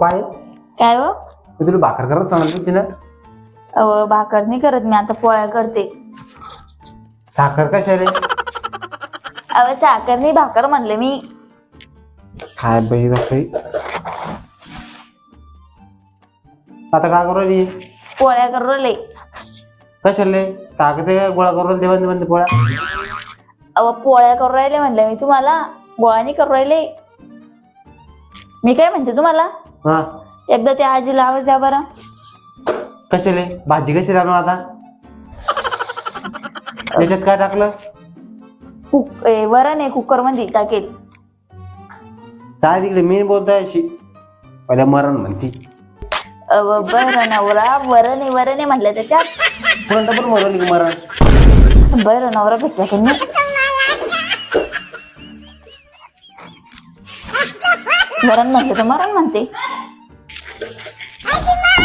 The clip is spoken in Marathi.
पाय काय हो? मी तुला भाकर करत सांगितली होती ना भाकर नाही करत मी आता पोळ्या करते. साखर कशाले? अहो साखर नाही भाकर म्हणले मी. काय बाई बाई? आता काय करू राहिली? पोळ्या करू राहिले. कशाले? साखर ते गोळा करू राहिली बंद बंद पोळ्या. अहो पोळ्या करू राहिले म्हणले मी तुम्हाला गोळा नाही करू राहिले. मी काय म्हणते तुम्हाला? हा? एकदा त्या आजीला आवाज द्या बरं. कशाले? भाजी कशी राहणार आता? त्याच्यात काय टाकलं? कुक ए, वरण आहे कुकरमध्ये टाकेल. काय तिकडे मी बोलतोय अशी. पहिल्या मरण म्हणती. अहो, बरं नवरा वरण आहे वरण आहे म्हटलं त्याच्यात. कोणतं पण मरण की मरण. असं बरं नवरा भेटला की नाही. वरण म्हणते तर मरण म्हणते. Acıma.